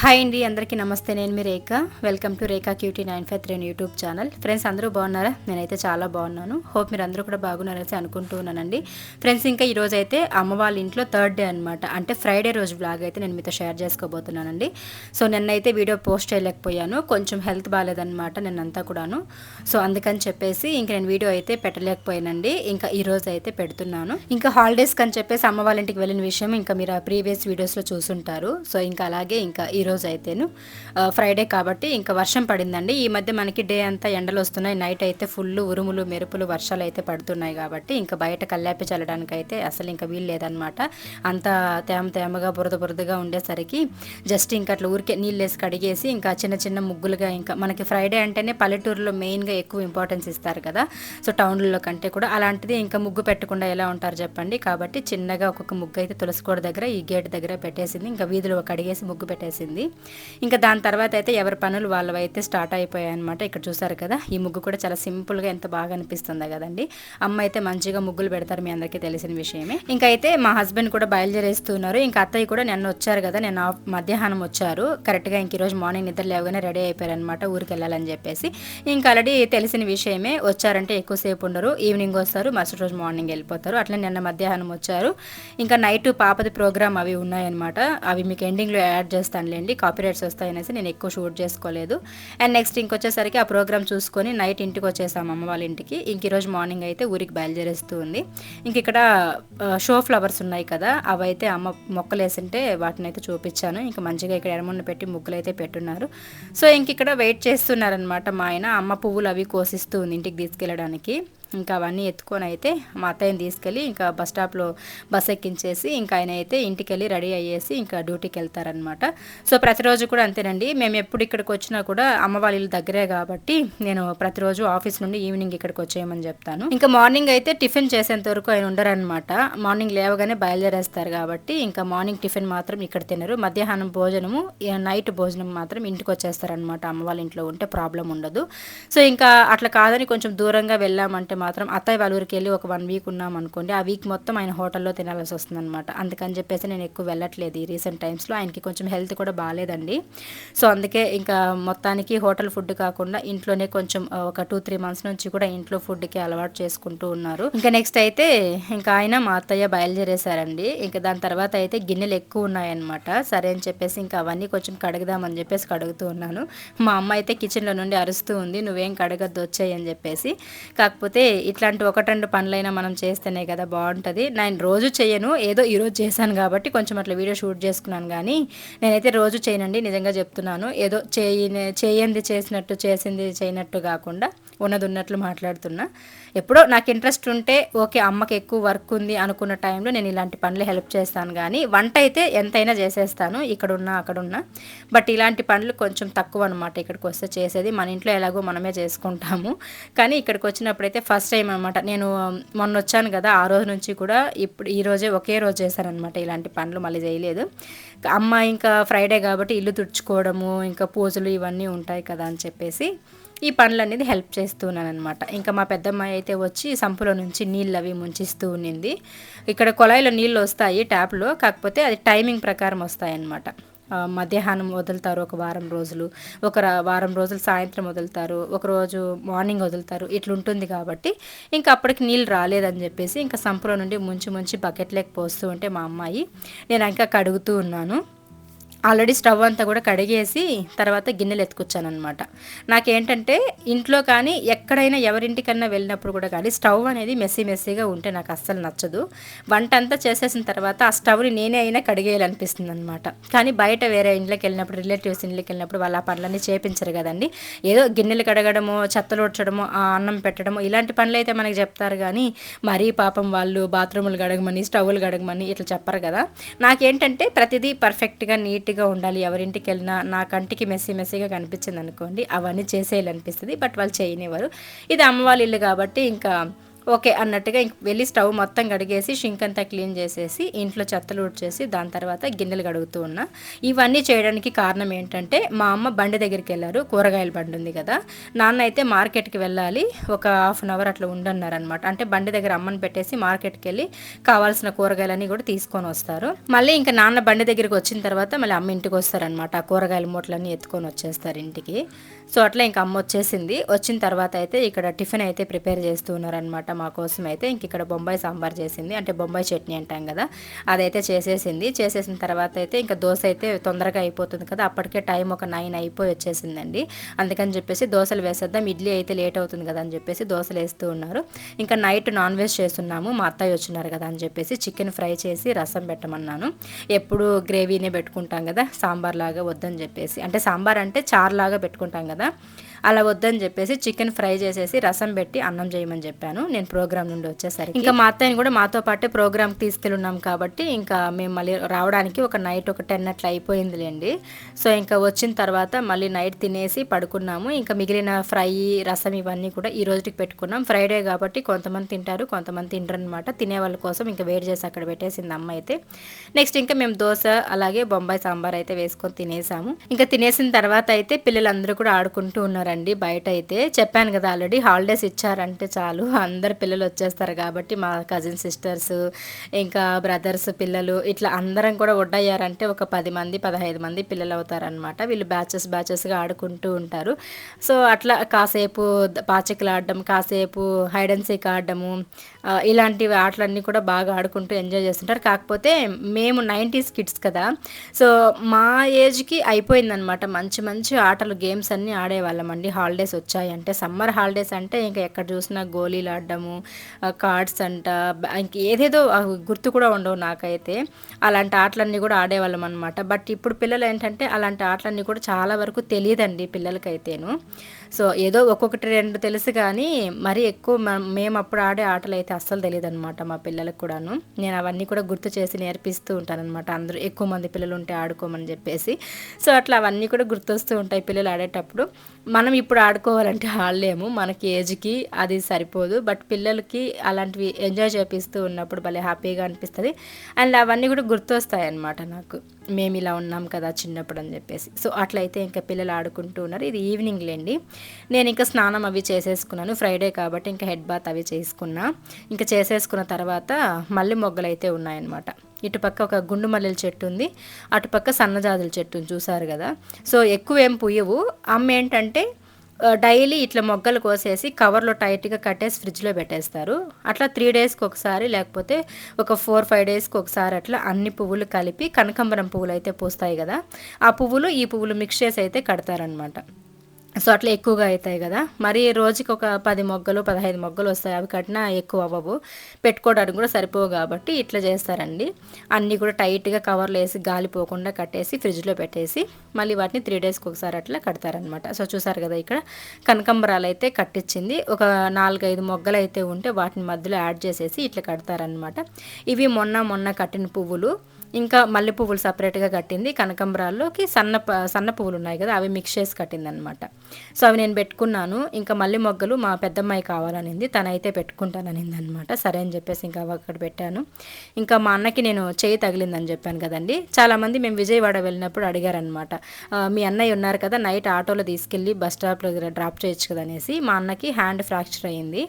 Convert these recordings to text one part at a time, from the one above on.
Hi అండి అందరికీ నమస్తే. నేను మీ Rekha. Welcome to Rekha cutie nine five three YouTube channel. Friends అందరూ బాగున్నారా? నేనైతే చాలా బాగున్నాను. హోప్ మీరు అందరూ కూడా బాగున్నారని అనుకుంటూ ఉన్నానండి. ఫ్రెండ్స్ ఇంకా ఈరోజు అయితే అమ్మ వాళ్ళ ఇంట్లో థర్డ్ డే అనమాట అంటే ఫ్రైడే రోజు బ్లాగ్ అయితే నేను మీతో షేర్ చేసుకోబోతున్నానండి. సో నిన్నైతే వీడియో పోస్ట్ చేయలేకపోయాను. కొంచెం హెల్త్ బాగాలేదనమాట నిన్నంతా కూడాను. సో అందుకని చెప్పేసి ఇంకా నేను వీడియో అయితే పెట్టలేకపోయానండి. ఇంకా ఈ రోజు అయితే పెడుతున్నాను. ఇంకా హాలిడేస్ అని చెప్పేసి అమ్మ వాళ్ళ ఇంటికి వెళ్ళిన విషయం ఇంకా మీరు ఆ ప్రీవియస్ వీడియోస్లో చూసుంటారు. సో ఇంకా అలాగే ఇంకా ఈరోజు అయితేను. ఫ్రైడే కాబట్టి ఇంకా వర్షం పడిందండి. ఈ మధ్య మనకి డే అంతా ఎండలు వస్తున్నాయి నైట్ అయితే ఫుల్ ఉరుములు మెరుపులు వర్షాలు అయితే పడుతున్నాయి కాబట్టి ఇంకా బయట కల్లాపి చల్లడానికి అయితే అసలు ఇంకా వీలు లేదనమాట అంత తేమ తేమగా బురద బురదగా ఉండేసరికి జస్ట్ ఇంకా అట్లా ఊరికే నీళ్ళు వేసి కడిగేసి ఇంకా చిన్న చిన్న ముగ్గులుగా ఇంకా మనకి ఫ్రైడే అంటేనే పల్లెటూరులో మెయిన్గా ఎక్కువ ఇంపార్టెన్స్ ఇస్తారు కదా. సో టౌన్లలో కంటే కూడా అలాంటిది ఇంకా ముగ్గు పెట్టకుండా ఎలా ఉంటారు చెప్పండి. కాబట్టి చిన్నగా ఒక్కొక్క ముగ్గు అయితే తులసికోడ దగ్గర ఈ గేట్ దగ్గర పెట్టేసింది. ఇంకా వీధిలో కడిగేసి ముగ్గు పెట్టేసి చేసింది. ఇంకా దాని తర్వాత అయితే ఎవరి పనులు వాళ్ళవైతే స్టార్ట్ అయిపోయాయి అనమాట ఇక్కడ చూసారు కదా ఈ ముగ్గు కూడా చాలా సింపుల్గా ఎంత బాగా అనిపిస్తుందా కదండి. అమ్మ అయితే మంచిగా ముగ్గులు పెడతారు మీ అందరికీ తెలిసిన విషయమే. ఇంకా అయితే మా హస్బెండ్ కూడా బయలుదేరేస్తున్నారు. ఇంకా అత్తయ్య కూడా నిన్న వచ్చారు కదా నేను మధ్యాహ్నం వచ్చారు. కరెక్ట్గా ఇంక ఈరోజు మార్నింగ్ నిద్ర లేవగానే రెడీ అయిపోయారనమాట ఊరికి వెళ్ళాలని చెప్పేసి. ఇంకా ఆల్రెడీ తెలిసిన విషయమే వచ్చారంటే ఎక్కువసేపు ఉండరు ఈవినింగ్ వస్తారు మరుసటి రోజు మార్నింగ్ వెళ్ళిపోతారు. అట్లా నిన్న మధ్యాహ్నం వచ్చారు. ఇంకా నైట్ పాపది ప్రోగ్రామ్ అవి ఉన్నాయన్నమాట. అవి మీకు ఎండింగ్లో యాడ్ చేస్తాను లేండి కాపీరైట్స్ వస్తాయనేసి నేను ఎక్కువ షూట్ చేసుకోలేదు. అండ్ నెక్స్ట్ ఇంకొచ్చేసరికి ఆ ప్రోగ్రామ్ చూసుకొని నైట్ ఇంటికి వచ్చేసాం అమ్మ వాళ్ళ ఇంటికి. ఇంక ఈరోజు మార్నింగ్ అయితే ఊరికి బయలుదేరేస్తూ ఉంది. ఇంక ఇక్కడ షో ఫ్లవర్స్ ఉన్నాయి కదా అవి అయితే అమ్మ మొక్కలు వేసింటే వాటిని అయితే చూపించాను. ఇంకా మంచిగా ఇక్కడ ఎడమున్న పెట్టి ముగ్గులు అయితే పెట్టున్నారు. సో ఇంక ఇక్కడ వెయిట్ చేస్తున్నారనమాట మా ఆయన. అమ్మ పువ్వులు అవి కోసిస్తూ ఉంది ఇంటికి తీసుకెళ్ళడానికి. ఇంకా అవన్నీ ఎత్తుకొని అయితే మా అత్తయ్యని తీసుకెళ్ళి ఇంకా బస్ స్టాప్లో బస్ ఎక్కించేసి ఇంకా ఆయన అయితే ఇంటికి వెళ్ళి రెడీ అయ్యేసి ఇంకా డ్యూటీకి వెళ్తారనమాట సో ప్రతిరోజు కూడా అంతేనండి. మేము ఎప్పుడు ఇక్కడికి వచ్చినా కూడా అమ్మ వాళ్ళ దగ్గరే కాబట్టి నేను ప్రతిరోజు ఆఫీస్ నుండి ఈవినింగ్ ఇక్కడికి వచ్చేయమని చెప్తాను. ఇంకా మార్నింగ్ అయితే టిఫిన్ చేసేంత వరకు ఆయన ఉండరనమాట మార్నింగ్ లేవగానే బయలుదేరేస్తారు కాబట్టి ఇంకా మార్నింగ్ టిఫిన్ మాత్రం ఇక్కడ తినరు. మధ్యాహ్నం భోజనము నైట్ భోజనం మాత్రం ఇంటికి వచ్చేస్తారనమాట అమ్మ వాళ్ళ ఇంట్లో ఉంటే ప్రాబ్లం ఉండదు. సో ఇంకా అట్లా కాదని కొంచెం దూరంగా వెళ్ళామంటే మాత్రం అత్తయ్య వాళ్ళ ఊరికి వెళ్ళి ఒక వన్ వీక్ ఉన్నాం అనుకోండి ఆ వీక్ మొత్తం ఆయన హోటల్లో తినాల్సి వస్తుంది అనమాట అందుకని చెప్పేసి నేను ఎక్కువ వెళ్ళట్లేదు ఈ రీసెంట్ టైమ్స్లో ఆయనకి కొంచెం హెల్త్ కూడా బాగాలేదండి. సో అందుకే ఇంకా మొత్తానికి హోటల్ ఫుడ్ కాకుండా ఇంట్లోనే కొంచెం ఒక టూ త్రీ మంత్స్ నుంచి కూడా ఇంట్లో ఫుడ్కి అలవాటు చేసుకుంటూ ఉన్నారు. ఇంకా నెక్స్ట్ అయితే ఇంకా ఆయన మా అత్తయ్య బయలుదేరేశారండి. ఇంకా దాని తర్వాత అయితే గిన్నెలు ఎక్కువ ఉన్నాయన్నమాట. సరే అని చెప్పేసి ఇంకా అవన్నీ కొంచెం కడగదామని చెప్పేసి కడుగుతూ ఉన్నాను. మా అమ్మ అయితే కిచెన్లో నుండి అరుస్తూ ఉంది నువ్వేం కడగద్దు వచ్చాయి అని చెప్పేసి. కాకపోతే ఇట్లాంటి ఒకటి రెండు పనులైనా మనం చేస్తేనే కదా బాగుంటుంది. నేను రోజు చేయను ఏదో ఈరోజు చేశాను కాబట్టి కొంచెం అట్లా వీడియో షూట్ చేసుకున్నాను కానీ నేనైతే రోజు చేయనండి నిజంగా చెప్తున్నాను. ఏదో చేయి చేయంది చేసినట్టు చేసింది చేయనట్టు కాకుండా ఉన్నది ఉన్నట్లు మాట్లాడుతున్నా. ఎప్పుడో నాకు ఇంట్రెస్ట్ ఉంటే ఓకే అమ్మకి ఎక్కువ వర్క్ ఉంది అనుకున్న టైంలో నేను ఇలాంటి పనులు హెల్ప్ చేస్తాను కానీ వంట అయితే ఎంతైనా చేసేస్తాను ఇక్కడున్నా అక్కడున్నా. బట్ ఇలాంటి పనులు కొంచెం తక్కువ అనమాట ఇక్కడికి వస్తే చేసేది. మన ఇంట్లో ఎలాగో మనమే చేసుకుంటాము. కానీ ఇక్కడికి వచ్చినప్పుడైతే ఫస్ట్ టైం అనమాట నేను మొన్న వచ్చాను కదా ఆ రోజు నుంచి కూడా ఇప్పుడు ఈ రోజే ఒకే రోజు చేశానమాట ఇలాంటి పనులు మళ్ళీ చేయలేదు. అమ్మ ఇంకా ఫ్రైడే కాబట్టి ఇల్లు తుడుచుకోవడము ఇంకా పూజలు ఇవన్నీ ఉంటాయి కదా అని చెప్పేసి ఈ పనులు అనేది హెల్ప్ చేస్తున్నాను అనమాట ఇంకా మా పెద్దమ్మాయి అయితే వచ్చి సంపులో నుంచి నీళ్ళు అవి ముంచిస్తూ ఉన్నింది. ఇక్కడ కొలాయిలో నీళ్ళు వస్తాయి ట్యాప్లో కాకపోతే అది టైమింగ్ ప్రకారం వస్తాయన్నమాట. మధ్యాహ్నం వదులుతారు ఒక వారం రోజులు ఒక వారం రోజులు సాయంత్రం వదులుతారు ఒకరోజు మార్నింగ్ వదులుతారు ఇట్లుంటుంది కాబట్టి ఇంకా అప్పటికి నీళ్ళు రాలేదని చెప్పేసి ఇంకా సంపులో నుండి ముంచి ముంచి బకెట్లోకి పోస్తూ ఉంటే మా అమ్మాయి నేను ఇంకా కడుగుతూ ఉన్నాను. ఆల్రెడీ స్టవ్ అంతా కూడా కడిగేసి తర్వాత గిన్నెలు ఎత్తుకొచ్చానమాట నాకేంటంటే ఇంట్లో కానీ ఎక్కడైనా ఎవరింటికన్నా వెళ్ళినప్పుడు కూడా కానీ స్టవ్ అనేది మెస్సీ మెస్సీగా ఉంటే నాకు అస్సలు నచ్చదు. వంట అంతా చేసేసిన తర్వాత ఆ స్టవ్ని నేనే అయినా కడిగేయాలనిపిస్తుంది అనమాట కానీ బయట వేరే ఇంట్లోకి వెళ్ళినప్పుడు రిలేటివ్స్ ఇంట్లోకి వెళ్ళినప్పుడు వాళ్ళ ఆ పనులన్నీ చేపించరు కదండి. ఏదో గిన్నెలు కడగడము చెత్తలు ఉడ్చడము ఆ అన్నం పెట్టడము ఇలాంటి పనులు అయితే మనకి చెప్తారు కానీ మరీ పాపం వాళ్ళు బాత్రూములు గడగమని స్టవ్లు గడగమని ఇట్లా చెప్పరు కదా. నాకేంటంటే ప్రతిదీ పర్ఫెక్ట్గా నీట్ నీట్గా ఉండాలి ఎవరింటికి వెళ్ళినా నా కంటికి మెస్సీ మెస్సీగా కనిపించింది అనుకోండి అవన్నీ చేసేయాలనిపిస్తుంది బట్ వాళ్ళు చేయనివ్వరు. ఇది అమ్మవాళ్ళ ఇల్లు కాబట్టి ఇంకా ఓకే అన్నట్టుగా ఇంక వెళ్ళి స్టవ్ మొత్తం కడిగేసి షింక్ అంతా క్లీన్ చేసేసి ఇంట్లో చెత్తలు చేసి దాని తర్వాత గిన్నెలు కడుగుతూ ఉన్నా. ఇవన్నీ చేయడానికి కారణం ఏంటంటే మా అమ్మ బండి దగ్గరికి వెళ్ళారు కూరగాయల బండి ఉంది కదా. నాన్న అయితే మార్కెట్కి వెళ్ళాలి ఒక హాఫ్ అన్ అవర్ అట్లా ఉండన్నారనమాట అంటే బండి దగ్గర అమ్మని పెట్టేసి మార్కెట్కి వెళ్ళి కావాల్సిన కూరగాయలన్నీ కూడా తీసుకొని వస్తారు. మళ్ళీ ఇంకా నాన్న బండి దగ్గరికి వచ్చిన తర్వాత మళ్ళీ అమ్మ ఇంటికి వస్తారనమాట ఆ కూరగాయల మూటలన్నీ ఎత్తుకొని వచ్చేస్తారు ఇంటికి. సో అట్లా ఇంకా అమ్మ వచ్చేసింది. వచ్చిన తర్వాత అయితే ఇక్కడ టిఫిన్ అయితే ప్రిపేర్ చేస్తూ ఉన్నారనమాట మా కోసం అయితే. ఇంక ఇక్కడ బొంబాయి సాంబార్ చేసింది. అంటే బొంబాయి చట్నీ అంటాం కదా అదైతే చేసేసింది. చేసేసిన తర్వాత అయితే ఇంకా దోశ అయితే తొందరగా అయిపోతుంది కదా అప్పటికే టైం ఒక నైన్ అయిపోయి వచ్చేసిందండి. అందుకని చెప్పేసి దోశలు వేసేద్దాం ఇడ్లీ అయితే లేట్ అవుతుంది కదా అని చెప్పేసి దోశలు వేస్తూ ఉన్నారు. ఇంకా నైట్ నాన్ వెజ్ చేస్తున్నాము మా అత్తయ్య వచ్చినారు కదా అని చెప్పేసి చికెన్ ఫ్రై చేసి రసం పెట్టమన్నాను. ఎప్పుడు గ్రేవీనే పెట్టుకుంటాం కదా సాంబార్ లాగా వద్దని చెప్పేసి. అంటే సాంబార్ అంటే చారు లాగా పెట్టుకుంటాం కదా né? అలా వద్దని చెప్పేసి చికెన్ ఫ్రై చేసేసి రసం పెట్టి అన్నం చేయమని చెప్పాను. నేను ప్రోగ్రామ్ నుండి వచ్చేసరికి ఇంకా మా అత్తయ్యని కూడా మాతో పాటే ప్రోగ్రామ్కి తీసుకెళ్ళున్నాం కాబట్టి ఇంకా మేము మళ్ళీ రావడానికి ఒక నైట్ ఒక టెన్ అట్లా అయిపోయిందిలేండి. సో ఇంకా వచ్చిన తర్వాత మళ్ళీ నైట్ తినేసి పడుకున్నాము. ఇంకా మిగిలిన ఫ్రై రసం ఇవన్నీ కూడా ఈ రోజుకి పెట్టుకున్నాం. ఫ్రైడే కాబట్టి కొంతమంది తింటారు కొంతమంది తింటారు అనమాట తినే వాళ్ళ కోసం ఇంకా వేడి చేసి అక్కడ పెట్టేసింది అమ్మ అయితే. నెక్స్ట్ ఇంకా మేము దోశ అలాగే బొంబాయి సాంబార్ అయితే వేసుకొని తినేసాము. ఇంకా తినేసిన తర్వాత అయితే పిల్లలందరూ కూడా ఆడుకుంటూ ఉన్నారు ఉన్నారండి బయట అయితే చెప్పాను కదా ఆల్రెడీ. హాలిడేస్ ఇచ్చారంటే చాలు. అందరు పిల్లలు వచ్చేస్తారు కాబట్టి మా కజిన్ సిస్టర్స్ ఇంకా బ్రదర్స్ పిల్లలు ఇట్లా అందరం కూడా ఒడ్డయ్యారంటే ఒక పది మంది పదహైదు మంది పిల్లలు అవుతారనమాట వీళ్ళు బ్యాచెస్ బ్యాచెస్గా ఆడుకుంటూ ఉంటారు. సో అట్లా కాసేపు పాచికలు ఆడడం కాసేపు హైడ్ అండ్ సీక్ ఆడడము ఇలాంటి ఆటలన్నీ కూడా బాగా ఆడుకుంటూ ఎంజాయ్ చేస్తుంటారు. కాకపోతే మేము నైంటీస్ కిడ్స్ కదా సో మా ఏజ్కి అయిపోయిందనమాట మంచి మంచి ఆటలు గేమ్స్ అన్నీ ఆడేవాళ్ళం అండి. హాలిడేస్ వచ్చాయంటే సమ్మర్ హాలిడేస్ అంటే ఇంకా ఎక్కడ చూసినా గోళీలు ఆడడము కార్డ్స్ అంట ఇంక ఏదేదో గుర్తు కూడా ఉండవు నాకైతే. అలాంటి ఆటలన్నీ కూడా ఆడేవాళ్ళం అనమాట బట్ ఇప్పుడు పిల్లలు ఏంటంటే అలాంటి ఆటలన్నీ కూడా చాలా వరకు తెలియదండి పిల్లలకైతేను. సో ఏదో ఒక్కొక్కటి రెండు తెలుసు కానీ మరీ ఎక్కువ మేము అప్పుడు ఆడే ఆటలు అయితే అస్సలు తెలియదు అనమాట మా పిల్లలకు కూడాను. నేను అవన్నీ కూడా గుర్తు చేసి నేర్పిస్తూ ఉంటాను అనమాట అందరూ ఎక్కువ మంది పిల్లలు ఉంటే ఆడుకోమని చెప్పేసి. సో అట్లా అవన్నీ కూడా గుర్తొస్తూ ఉంటాయి పిల్లలు ఆడేటప్పుడు. మనం ఇప్పుడు ఆడుకోవాలంటే ఆడలేము. మనకి ఏజ్కి అది సరిపోదు. బట్ పిల్లలకి అలాంటివి ఎంజాయ్ చేపిస్తూ ఉన్నప్పుడు భలే హ్యాపీగా అనిపిస్తుంది. అండ్ అవన్నీ కూడా గుర్తొస్తాయి అనమాట నాకు. మేము ఇలా ఉన్నాం కదా చిన్నప్పుడు అని చెప్పేసి. సో అట్లయితే ఇంకా పిల్లలు ఆడుకుంటూ ఉన్నారు. ఇది ఈవినింగ్ లేండి నేను ఇంకా స్నానం అవి చేసేసుకున్నాను. ఫ్రైడే కాబట్టి ఇంకా హెడ్ బాత్ అవి చేసుకున్నా. ఇంకా చేసేసుకున్న తర్వాత మళ్ళీ మొగ్గలు అయితే ఉన్నాయన్నమాట ఇటుపక్క ఒక గుండు మల్లెల చెట్టు ఉంది. అటుపక్క సన్నజాజుల చెట్టు చూసారు కదా. సో ఎక్కువ ఏం పుయ్యవు. అమ్మ ఏంటంటే డైలీ ఇట్లా మొగ్గలు కోసేసి కవర్లో టైట్గా కట్టేసి ఫ్రిడ్జ్లో పెట్టేస్తారు. అట్లా త్రీ డేస్కి ఒకసారి లేకపోతే ఒక ఫోర్ ఫైవ్ డేస్కి ఒకసారి అట్లా అన్ని పువ్వులు కలిపి కనకంబరం పువ్వులు అయితే పూస్తాయి కదా. ఆ పువ్వులు ఈ పువ్వులు మిక్స్ చేసి అయితే కడతారనమాట సో అట్లా ఎక్కువగా అవుతాయి కదా. మరి రోజుకి ఒక పది మొగ్గలు పదహైదు మొగ్గలు వస్తాయి. అవి కట్టినా ఎక్కువ అవ్వవు. పెట్టుకోవడానికి కూడా సరిపోవు కాబట్టి ఇట్లా చేస్తారండి. అన్నీ కూడా టైట్గా కవర్లు వేసి గాలిపోకుండా కట్టేసి ఫ్రిడ్జ్లో పెట్టేసి మళ్ళీ వాటిని త్రీ డేస్కి ఒకసారి అట్లా కడతారనమాట సో చూసారు కదా ఇక్కడ కనకంబరాలు అయితే కట్టించింది ఒక నాలుగైదు మొగ్గలు అయితే ఉంటే వాటిని మధ్యలో యాడ్ చేసేసి ఇట్లా కడతారనమాట ఇవి మొన్న మొన్న కట్టిన పువ్వులు. ఇంకా మల్లె పువ్వులు సపరేట్గా కట్టింది కనకంబరాల్లోకి సన్న సన్న పువ్వులు ఉన్నాయి కదా అవి మిక్స్ చేసి కట్టిందనమాట సో అవి నేను పెట్టుకున్నాను. ఇంకా మల్లె మొగ్గలు మా పెద్దమ్మాయి కావాలనింది తనైతే పెట్టుకుంటాననింది అనమాట సరే అని చెప్పేసి ఇంకా అక్కడ పెట్టాను. ఇంకా మా అన్నకి నేను చేయి తగిలిందని చెప్పాను కదండి. చాలామంది మేము విజయవాడ వెళ్ళినప్పుడు అడిగారనమాట మీ అన్నయ్య ఉన్నారు కదా నైట్ ఆటోలో తీసుకెళ్ళి బస్ స్టాప్లో డ్రాప్ చేయొచ్చు కదా అనేసి మా అన్నకి హ్యాండ్ ఫ్రాక్చర్ అయ్యింది.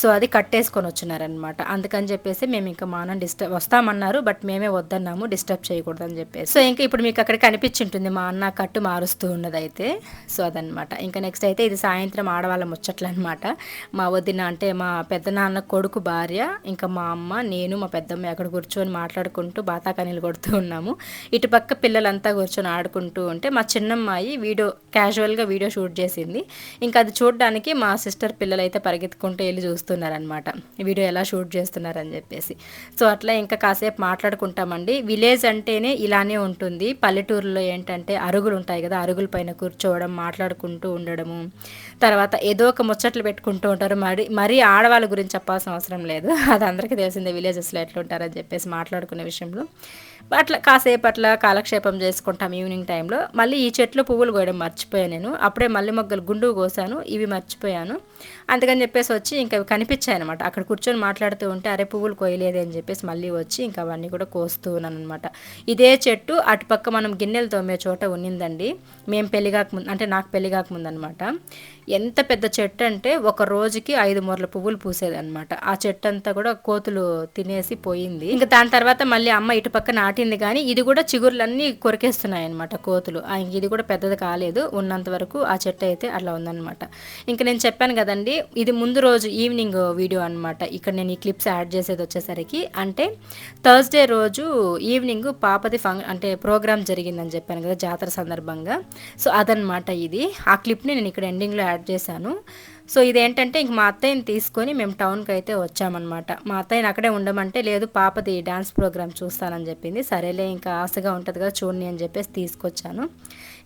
సో అది కట్టేసుకొని వచ్చినారనమాట అందుకని చెప్పేసి మేము ఇంకా మానం డిస్టర్బ్ వస్తామన్నారు బట్ మేమే వద్దన్నాము డిస్టర్బ్ చేయకూడదని చెప్పేసి. సో ఇంకా ఇప్పుడు మీకు అక్కడ కనిపించింటుంది మా అన్న కట్టు మారుస్తూ ఉన్నదైతే. సో అదనమాట ఇంకా నెక్స్ట్ అయితే ఇది సాయంత్రం ఆడవాళ్ళ ముచ్చట్లు అనమాట మా వదిన అంటే మా పెద్దనాన్న కొడుకు భార్య ఇంకా మా అమ్మ నేను మా పెద్దమ్మ అక్కడ కూర్చొని మాట్లాడుకుంటూ బాతాకనీలు కొడుతూ ఉన్నాము. ఇటుపక్క పిల్లలంతా కూర్చొని ఆడుకుంటూ ఉంటే మా చిన్నమ్మాయి వీడియో క్యాజువల్గా వీడియో షూట్ చేసింది. ఇంకా అది చూడడానికి మా సిస్టర్ పిల్లలైతే పరిగెత్తుకుంటూ వెళ్ళి చూస్తారు చూస్తున్నారనమాట వీడియో ఎలా షూట్ చేస్తున్నారని చెప్పేసి. సో అట్లా ఇంకా కాసేపు మాట్లాడుకుంటామండి. విలేజ్ అంటేనే ఇలానే ఉంటుంది. పల్లెటూరులో ఏంటంటే అరుగులు ఉంటాయి కదా అరుగుల పైన కూర్చోవడం మాట్లాడుకుంటూ ఉండడము. తర్వాత ఏదో ఒక ముచ్చట్లు పెట్టుకుంటూ ఉంటారు. మరి మరీ ఆడవాళ్ళ గురించి చెప్పాల్సిన అవసరం లేదు. అది అందరికీ తెలిసిందే విలేజెస్లో ఎట్లా ఉంటారని చెప్పేసి మాట్లాడుకునే విషయంలో. అట్లా కాసేపు అట్లా కాలక్షేపం చేసుకుంటాం ఈవినింగ్ టైంలో. మళ్ళీ ఈ చెట్లు పువ్వులు కోయడం మర్చిపోయాను నేను. అప్పుడే మల్లె మొగ్గలు గుండు కోసాను. ఇవి మర్చిపోయాను. అందుకని చెప్పేసి వచ్చి ఇంకా కనిపించాయి అనమాట అక్కడ కూర్చొని మాట్లాడుతూ ఉంటే అరే పువ్వులు కోయలేదు అని చెప్పేసి మళ్ళీ వచ్చి ఇంకా అవన్నీ కూడా కోస్తూ ఉన్నాను అనమాట ఇదే చెట్టు అటుపక్క మనం గిన్నెలు తోమే చోట ఉన్నిందండి. మేము పెళ్ళి కాకముందు అంటే నాకు పెళ్ళి కాకముందు అనమాట ఎంత పెద్ద చెట్టు అంటే ఒక రోజుకి ఐదు మూరల పువ్వులు పూసేది అనమాట ఆ చెట్టు అంతా కూడా కోతులు తినేసి పోయింది. ఇంకా దాని తర్వాత మళ్ళీ అమ్మ ఇటు పక్క నాటింది కానీ ఇది కూడా చిగురులన్నీ కొరికేస్తున్నాయి అనమాట కోతులు ఇది కూడా పెద్దది కాలేదు. ఉన్నంత వరకు ఆ చెట్టు అయితే అట్లా ఉందన్నమాట. ఇంకా నేను చెప్పాను కదండి ఇది ముందు రోజు ఈవినింగ్ వీడియో అనమాట ఇక్కడ నేను ఈ క్లిప్స్ యాడ్ చేసేది వచ్చేసరికి అంటే థర్స్డే రోజు ఈవినింగ్ పాపది ఫంక్ అంటే ప్రోగ్రామ్ జరిగిందని చెప్పాను కదా జాతర సందర్భంగా. సో అదనమాట ఇది. ఆ క్లిప్ని నేను ఇక్కడ ఎండింగ్లో యాడ్ చేశాను. సో ఇదేంటంటే ఇంక మా అత్తయ్యని తీసుకొని మేము టౌన్కి అయితే వచ్చామన్నమాట. మా అత్తయ్యని అక్కడే ఉండమంటే లేదు పాపది డ్యాన్స్ ప్రోగ్రామ్ చూస్తానని చెప్పింది. సరేలే ఇంకా ఆశగా ఉంటుంది కదా చూడండి అని చెప్పేసి తీసుకొచ్చాను.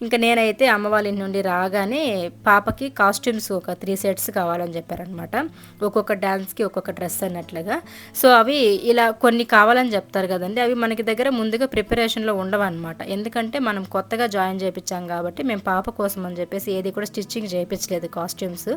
ఇంకా నేనైతే అమ్మ వాళ్ళ ఇంటి నుండి రాగానే పాపకి కాస్ట్యూమ్స్ ఒక త్రీ సెట్స్ కావాలని చెప్పారనమాట ఒక్కొక్క డ్యాన్స్కి ఒక్కొక్క డ్రెస్ అన్నట్లుగా. సో అవి ఇలా కొన్ని కావాలని చెప్తారు కదండి. అవి మనకి దగ్గర ముందుగా ప్రిపరేషన్లో ఉండవన్నమాట. ఎందుకంటే మనం కొత్తగా జాయిన్ చేయించాం కాబట్టి మేము పాప కోసం అని చెప్పేసి ఏది కూడా స్టిచ్చింగ్ చేయించలేదు కాస్ట్యూమ్స్.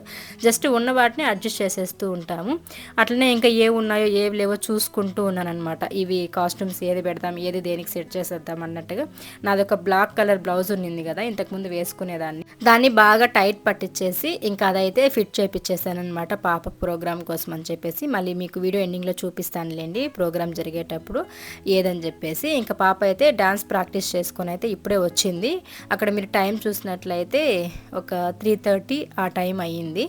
జస్ట్ ఉన్న వాటిని అడ్జస్ట్ చేసేస్తూ ఉంటాము. అట్లనే ఇంకా ఏ ఉన్నాయో ఏవి లేవో చూసుకుంటూ ఉన్నానమాట ఇవి కాస్ట్యూమ్స్ ఏది పెడదాం ఏది దేనికి సెట్ చేసేద్దాం అన్నట్టుగా. నాది ఒక బ్లాక్ కలర్ బ్లౌజ్ ఉన్నింది కదా ఇంతకుముందు వేసుకునేదాన్ని. దాన్ని బాగా టైట్ పట్టించేసి ఇంకా అదైతే ఫిట్ చేయించేసాను అనమాట పాప ప్రోగ్రామ్ కోసం అని చెప్పేసి. మళ్ళీ మీకు వీడియో ఎండింగ్లో చూపిస్తానులేండి ప్రోగ్రామ్ జరిగేటప్పుడు ఏదని చెప్పేసి. ఇంకా పాప అయితే డాన్స్ ప్రాక్టీస్ చేసుకొని అయితే ఇప్పుడే వచ్చింది. అక్కడ మీరు టైం చూసినట్లయితే ఒక త్రీ థర్టీ ఆ టైం అయ్యింది.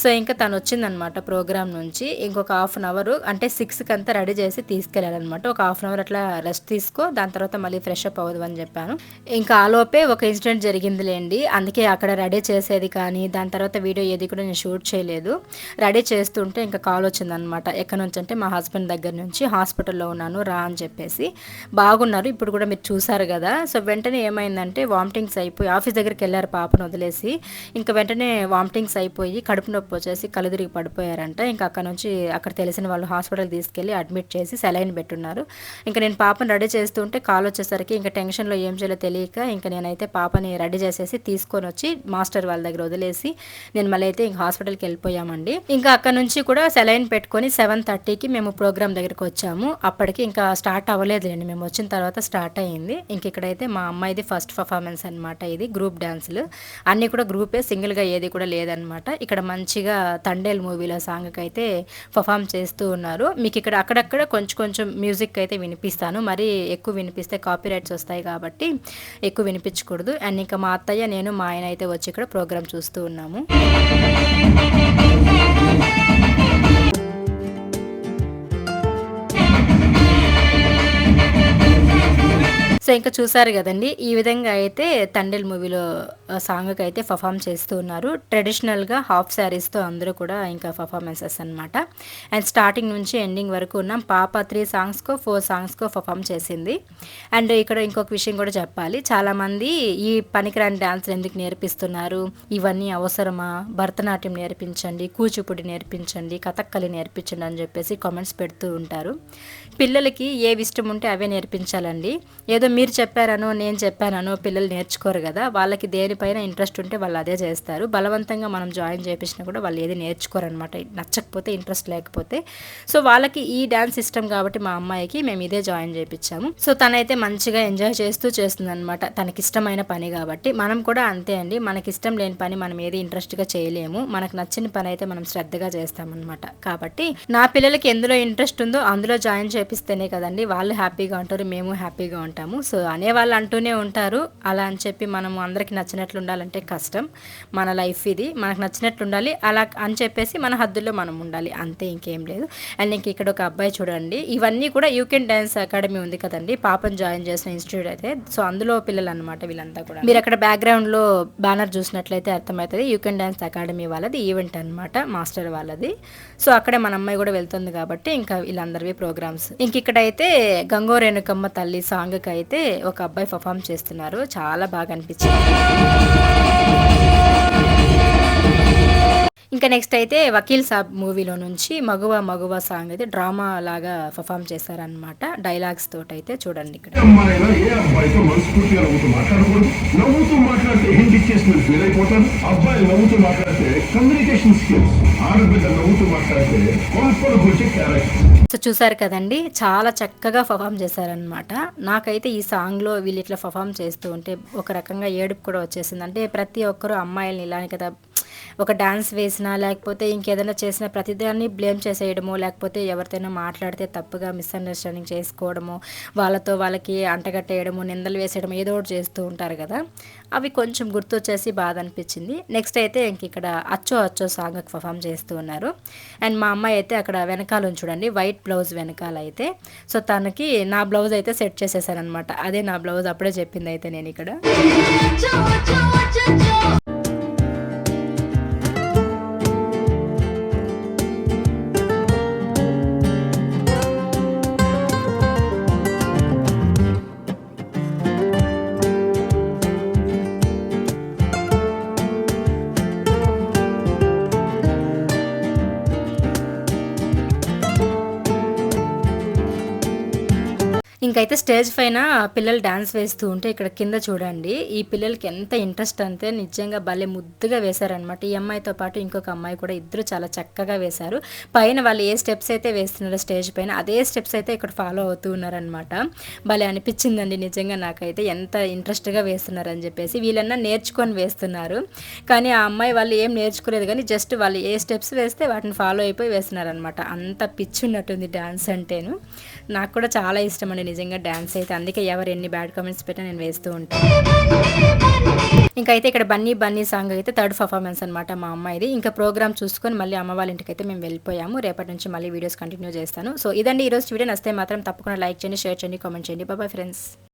సో ఇంకా తను వచ్చిందనమాట ప్రోగ్రామ్ నుంచి. ఇంకొక హాఫ్ అన్ అవర్ అంటే సిక్స్కి అంతా రెడీ చేసి తీసుకెళ్ళాలన్నమాట ఒక హాఫ్ అన్ అవర్ అట్లా రెస్ట్ తీసుకో దాని తర్వాత మళ్ళీ ఫ్రెష్ అప్ అవ్వదు అని చెప్పాను. ఇంకా ఆలోపే ఒక ఇన్సిడెంట్ జరిగిందిలేండి. అందుకే అక్కడ రెడీ చేసేది కానీ దాని తర్వాత వీడియో ఏది కూడా నేను షూట్ చేయలేదు. రెడీ చేస్తుంటే ఇంకా కాల్ వచ్చిందనమాట. ఎక్కడి నుంచి అంటే మా హస్బెండ్ దగ్గర నుంచి హాస్పిటల్లో ఉన్నాను రా అని చెప్పేసి. బాగున్నారు ఇప్పుడు కూడా మీరు చూసారు కదా. సో వెంటనే ఏమైందంటే వామిటింగ్స్ అయిపోయి ఆఫీస్ దగ్గరికి వెళ్ళారు పాపను వదిలేసి. ఇంకా వెంటనే వామిటింగ్స్ అయిపోయి కడుపు నొప్పి వచ్చేసి కళ్ళు తిరిగి పడిపోయారంట. ఇంకా అక్కడ నుంచి అక్కడ తెలిసిన వాళ్ళు హాస్పిటల్ తీసుకెళ్ళి అడ్మిట్ చేసి సెలైన్ పెట్టున్నారు. ఇంకా నేను పాపను రెడీ చేస్తుంటే కాల్ వచ్చేసరికి ఇంకా టెన్షన్లో ఏం చేయాలో తెలియక ఇంకా నేనైతే పాప పాపని రెడీ చేసేసి తీసుకొని వచ్చి మాస్టర్ వాళ్ళ దగ్గర వదిలేసి నేను మళ్ళీ అయితే ఇంక హాస్పిటల్కి వెళ్ళిపోయామండి. ఇంకా అక్కడ నుంచి కూడా సెలైన్ పెట్టుకొని సెవెన్ థర్టీకి మేము ప్రోగ్రామ్ దగ్గరికి వచ్చాము. అప్పటికి ఇంకా స్టార్ట్ అవ్వలేదులేండి. మేము వచ్చిన తర్వాత స్టార్ట్ అయ్యింది ఇంక ఇక్కడైతే మా అమ్మాయిది ఫస్ట్ పర్ఫార్మెన్స్ అనమాట ఇది గ్రూప్ డ్యాన్సులు అన్నీ కూడా గ్రూపే సింగిల్గా ఏది కూడా లేదనమాట ఇక్కడ మంచిగా తండేల్ మూవీలో సాంగ్కి అయితే పర్ఫామ్ చేస్తూ ఉన్నారు. మీకు ఇక్కడ అక్కడక్కడ కొంచెం కొంచెం మ్యూజిక్ అయితే వినిపిస్తాను. మరి ఎక్కువ వినిపిస్తే కాపీ రైట్స్ వస్తాయి కాబట్టి ఎక్కువ వినిపించకూడదు. అండ్ ఇంకా మా అత్తయ్య నేను మా ఆయన అయితే వచ్చి ఇక్కడ ప్రోగ్రామ్ చూస్తూ ఉన్నాము. సో ఇంకా చూసారు కదండి ఈ విధంగా అయితే తండేల్ మూవీలో సాంగ్కి అయితే పర్ఫామ్ చేస్తూ ఉన్నారు. ట్రెడిషనల్గా హాఫ్ శారీస్తో అందరూ కూడా ఇంకా పర్ఫార్మెన్సెస్ అనమాట అండ్ స్టార్టింగ్ నుంచి ఎండింగ్ వరకు ఉన్నాం. పాప త్రీ సాంగ్స్కో ఫోర్ సాంగ్స్కో పర్ఫామ్ చేసింది. అండ్ ఇక్కడ ఇంకొక విషయం కూడా చెప్పాలి. చాలామంది ఈ పనికిరాని డ్యాన్స్లు ఎందుకు నేర్పిస్తున్నారు? ఇవన్నీ అవసరమా? భరతనాట్యం నేర్పించండి కూచిపూడి నేర్పించండి కథక్కలి నేర్పించండి అని చెప్పేసి కామెంట్స్ పెడుతూ ఉంటారు. పిల్లలకి ఏవి ఇష్టం ఉంటే అవే నేర్పించాలండి. ఏదో మీరు చెప్పారనో నేను చెప్పానో పిల్లలు నేర్చుకోరు కదా. వాళ్ళకి దేనిపైన ఇంట్రెస్ట్ ఉంటే వాళ్ళు అదే చేస్తారు. బలవంతంగా మనం జాయిన్ చేయించినా కూడా వాళ్ళు ఏది నేర్చుకోరు అనమాట నచ్చకపోతే ఇంట్రెస్ట్ లేకపోతే. సో వాళ్ళకి ఈ డ్యాన్స్ ఇష్టం కాబట్టి మా అమ్మాయికి మేము ఇదే జాయిన్ చేయించాము సో తనైతే మంచిగా ఎంజాయ్ చేస్తూ చేస్తుంది అనమాట తనకి ఇష్టమైన పని కాబట్టి. మనం కూడా అంతే అండి. మనకి ఇష్టం లేని పని మనం ఏది ఇంట్రెస్ట్గా చేయలేము. మనకు నచ్చిన పని అయితే మనం శ్రద్ధగా చేస్తామన్నమాట కాబట్టి నా పిల్లలకి ఎందులో ఇంట్రెస్ట్ ఉందో అందులో జాయిన్ చేపిస్తేనే కదండి వాళ్ళు హ్యాపీగా ఉంటారు మేము హ్యాపీగా ఉంటాము. సో అనేవాళ్ళు అంటూనే ఉంటారు. అలా అని చెప్పి మనము అందరికి నచ్చినట్లు ఉండాలంటే కష్టం. మన లైఫ్ ఇది మనకు నచ్చినట్లు ఉండాలి అలా అని చెప్పేసి మన హద్దుల్లో మనం ఉండాలి. అంతే ఇంకేం లేదు. అండ్ ఇంక ఇక్కడ ఒక అబ్బాయి చూడండి ఇవన్నీ కూడా యూకెన్ డ్యాన్స్ అకాడమీ ఉంది కదండి పాపను జాయిన్ చేసిన ఇన్స్టిట్యూట్ అయితే. సో అందులో పిల్లలు అనమాట వీళ్ళంతా కూడా. మీరు అక్కడ బ్యాక్గ్రౌండ్లో బ్యానర్ చూసినట్లయితే అర్థమవుతుంది యూకెన్ డ్యాన్స్ అకాడమీ వాళ్ళది ఈవెంట్ అనమాట మాస్టర్ వాళ్ళది. సో అక్కడే మన అమ్మాయి కూడా వెళ్తుంది కాబట్టి ఇంకా వీళ్ళందరివి ప్రోగ్రామ్స్ ఇంక ఇక్కడైతే గంగోరేణుకమ్మ తల్లి సాంగ్కి అయితే ఒక అబ్బాయి పర్ఫామ్ చేస్తున్నారు. చాలా బాగా అనిపించింది. ఇంకా నెక్స్ట్ అయితే వకీల్ సాబ్ మూవీలో నుంచి మగువ మగువ సాంగ్ అయితే డ్రామా లాగా పర్ఫామ్ చేశారనమాట డైలాగ్స్ తోటి అయితే చూడండి ఇక్కడ. మాట్లాడితే అబ్బాయి నవ్వుతూ మాట్లాడితే కమ్యూనికేషన్ స్కిల్స్ ఆడబిడ్డ నవ్వుతూ మాట్లాడితే క్యారెక్టర్ సో చూసారు కదండి చాలా చక్కగా పర్ఫామ్ చేశారనమాట నాకైతే ఈ సాంగ్లో వీళ్ళు ఇట్లా పర్ఫామ్ చేస్తూ ఉంటే ఒక రకంగా ఏడుపు కూడా వచ్చేసింది. అంటే ప్రతి ఒక్కరూ అమ్మాయిల్ని ఇలానే కదా ఒక డాన్స్ వేసినా లేకపోతే ఇంకేదైనా చేసినా ప్రతిదాన్ని బ్లేమ్ చేసేయడమో లేకపోతే ఎవరితోనో మాట్లాడితే తప్పుగా మిస్అండర్స్టాండింగ్ చేసుకోవడము వాళ్ళతో వాళ్ళకి అంటగట్టేయడము నిందలు వేసేయడం ఏదో ఒకటి చేస్తూ ఉంటారు కదా. అవి కొంచెం గుర్తొచ్చేసి బాధ అనిపించింది. నెక్స్ట్ అయితే ఇంక ఇక్కడ అచ్చో అచ్చో సాంగ్ పర్ఫామ్ చేస్తూ ఉన్నారు. అండ్ మా అమ్మాయి అయితే అక్కడ వెనకాల ఉంది చూడండి వైట్ బ్లౌజ్ వెనకాల అయితే. సో తనకి నా బ్లౌజ్ అయితే సెట్ చేసేసానమాట అదే నా బ్లౌజ్ అప్పుడే చెప్పింది అయితే నేను ఇక్కడ. ఇంకైతే స్టేజ్ పైన పిల్లలు డాన్స్ వేస్తూ ఉంటే ఇక్కడ కింద చూడండి. ఈ పిల్లలకి ఎంత ఇంట్రెస్ట్ అంతే నిజంగా భలే ముద్దుగా వేశారనమాట ఈ అమ్మాయితో పాటు ఇంకొక అమ్మాయి కూడా ఇద్దరు చాలా చక్కగా వేశారు. పైన వాళ్ళు ఏ స్టెప్స్ అయితే వేస్తున్నారో స్టేజ్ పైన అదే స్టెప్స్ అయితే ఇక్కడ ఫాలో అవుతూ ఉన్నారనమాట భలే అనిపించిందండి నిజంగా నాకైతే ఎంత ఇంట్రెస్ట్గా వేస్తున్నారని చెప్పేసి. వీళ్ళన్నా నేర్చుకొని వేస్తున్నారు. కానీ ఆ అమ్మాయి వాళ్ళు ఏం నేర్చుకోలేదు కానీ జస్ట్ వాళ్ళు ఏ స్టెప్స్ వేస్తే వాటిని ఫాలో అయిపోయి వేస్తున్నారనమాట అంత పిచ్చి ఉన్నట్టుంది డ్యాన్స్ అంటేను. నాకు కూడా చాలా ఇష్టం అండి నిజంగా డ్యాన్స్ అయితే అందుకే ఎవరు ఎన్ని బ్యాడ్ కామెంట్స్ పెట్టినా నేను వేస్తూ ఉంటాను ఇంకైతే ఇక్కడ బన్నీ బన్నీ సాంగ్ అయితే థర్డ్ పర్ఫార్మెన్స్ అనమాట మా అమ్మాయిది. ఇంకా ప్రోగ్రామ్ చూసుకొని మళ్ళీ అమ్మ వాళ్ళ ఇంటికి అయితే మేము వెళ్ళిపోయాము. రేపటి నుంచి మళ్ళీ వీడియోస్ కంటిన్యూ చేస్తాను. సో ఇదండి ఈరోజు వీడియో. నస్తే మాత్రం తప్పకుండా లైక్ చేయండి షేర్ చేయండి కామెంట్ చేయండి. బాబాయ్ ఫ్రెండ్స్